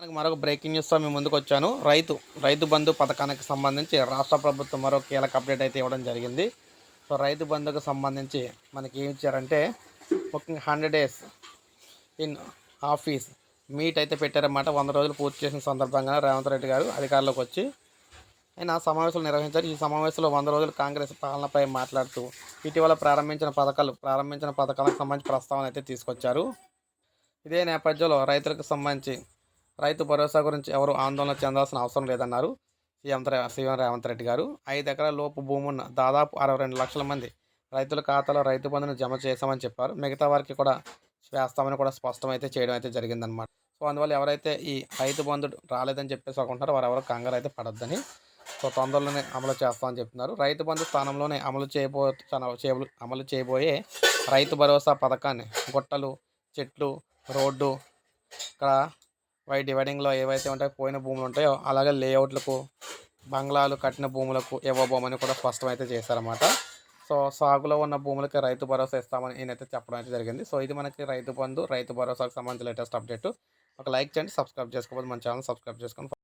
మరొక బ్రేకింగ్ న్యూస్తో మేము ముందుకు వచ్చాను రైతు రైతు బంధు పథకానికి సంబంధించి రాష్ట్ర ప్రభుత్వం మరో కీలక అప్డేట్ అయితే ఇవ్వడం జరిగింది. సో రైతు బంధుకు సంబంధించి మనకి ఏమి ఇచ్చారంటే ముఖ్యంగా hundred days in office meet అయితే పెట్టారన్నమాట. వంద రోజులు పూర్తి చేసిన సందర్భంగా రేవంత్ రెడ్డి గారు అధికారంలోకి వచ్చి ఆయన సమావేశాలు నిర్వహించారు. ఈ సమావేశంలో వంద రోజులు కాంగ్రెస్ పాలనపై మాట్లాడుతూ ఇటీవల ప్రారంభించిన పథకాలు ప్రారంభించిన పథకాలకు సంబంధించి ప్రస్తావన అయితే తీసుకొచ్చారు. ఇదే నేపథ్యంలో రైతులకు సంబంధించి రైతు భరోసా గురించి ఎవరు ఆందోళన చెందాల్సిన అవసరం లేదన్నారు సీఎం సీఎం రేవంత్ రెడ్డి గారు. ఐదు ఎకరాల లోపు భూమి ఉన్న దాదాపు అరవై రెండు లక్షల మంది రైతుల ఖాతాలో రైతు బంధును జమ చేశామని చెప్పారు. మిగతా వారికి కూడా వేస్తామని కూడా స్పష్టం అయితే చేయడం అయితే జరిగిందనమాట సో అందువల్ల ఎవరైతే ఈ రైతు బంధు రాలేదని చెప్పేసి అనుకుంటారో వారు ఎవరు కంగారు అయితే పడొద్దని సో తొందరలోనే అమలు చేస్తామని చెప్తున్నారు. రైతు బంధు స్థానంలోనే అమలు చేయబో చేయబో- అమలు చేయబోయే రైతు భరోసా పథకాన్ని గుట్టలు చెట్లు రోడ్డు ఇక్కడ వై డివైడింగ్లో ఏవైతే ఉంటాయో పోయిన భూములు ఉంటాయో అలాగే లేఅవుట్లకు బంగ్లాలు కట్టిన భూములకు ఇవ్వబోమని కూడా స్పష్టమైతే చేశారన్నమాట. సో సాగులో ఉన్న భూములకి రైతు భరోసా ఇస్తామని నేనైతే చెప్పడం అయితే జరిగింది. సో ఇది మనకి రైతు బంధు రైతు భరోసాకు సంబంధించిన లేటెస్ట్ అప్డేట్. ఒక లైక్ చేయండి సబ్స్క్రైబ్ చేసుకోవాలి మన ఛానల్ సబ్స్క్రైబ్ చేసుకొని